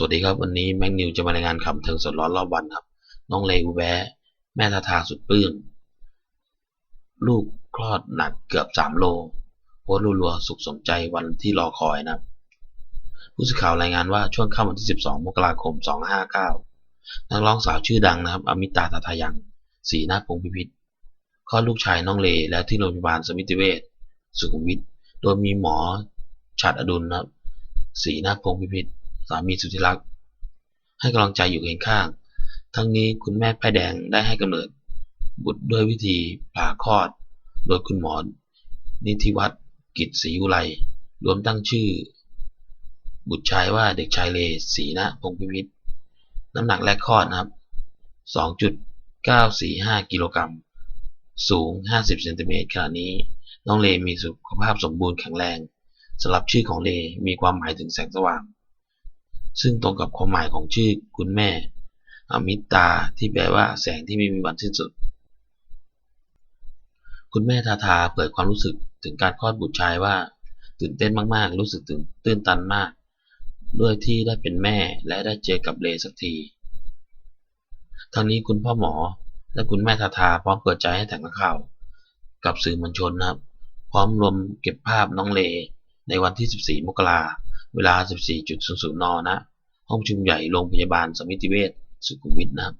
สวัสดีครับวันนี้แม็กนิวจะมารายงานข่าวเทิงสดร้อนรอบวันครับ น้องเลอูแวะ แม่ทาทาสุดปลื้มลูกคลอดหนักเกือบ3โลโพสรัวๆสุขสมใจวันที่รอคอยนะครับผู้สื่อข่าวรายงานว่าช่วงค่ำวันที่ 12 มกราคม 259 นักร้องสาวชื่อดังนะครับ อมิตาตาทายังศรีนาพงพิพิธคลอดลูกชายน้องเลแล้วที่โรงพยาบาลสมิติเวชสุขุมวิทโดยมีหมอฉัดอดุลนะครับศรีนาพงพิพิธ สามีสุดที่รัก ให้กำลังใจอยู่เคียงข้าง ทั้งนี้คุณแม่แพ้แดงได้ให้กำเนิด บุตรด้วยวิธีผ่าคลอด โดยคุณหมอ นิติวัฒน์กิจศรีอุไรรวมตั้งชื่อ บุตรชายว่าเด็กชายเลศีนะพงพิพิธน้ำหนักแรกคลอดนะครับ 2.945 กิโลกรัม สูง 50 เซนติเมตรขณะนี้ น้องเลมีสุขภาพสมบูรณ์แข็งแรงสำหรับชื่อของเลมีความหมายถึงแสงสว่าง ซึ่งตรงกับความหมายของชื่อคุณแม่ อมิตาที่แปลว่าแสงที่ไม่มีวันสิ้นสุด คุณแม่ทาทาเผยความรู้สึกถึงการคลอดบุตรชายว่า ตื่นเต้นมากๆ รู้สึกตื่นตื้นตันมาก ด้วยที่ได้เป็นแม่และได้เจอกับเลสักทีทั้งนี้คุณพ่อหมอและคุณแม่ทาทาพร้อมเปิดใจให้แถลงข่าว กับสื่อมวลชนนะครับ พร้อมรวมเก็บภาพน้องเลในวันที่ 14 มกรา เวลา 14.00 น นะ ห้องประชุมใหญ่โรงพยาบาลสมิติเวชสุขุมวิทนะครับ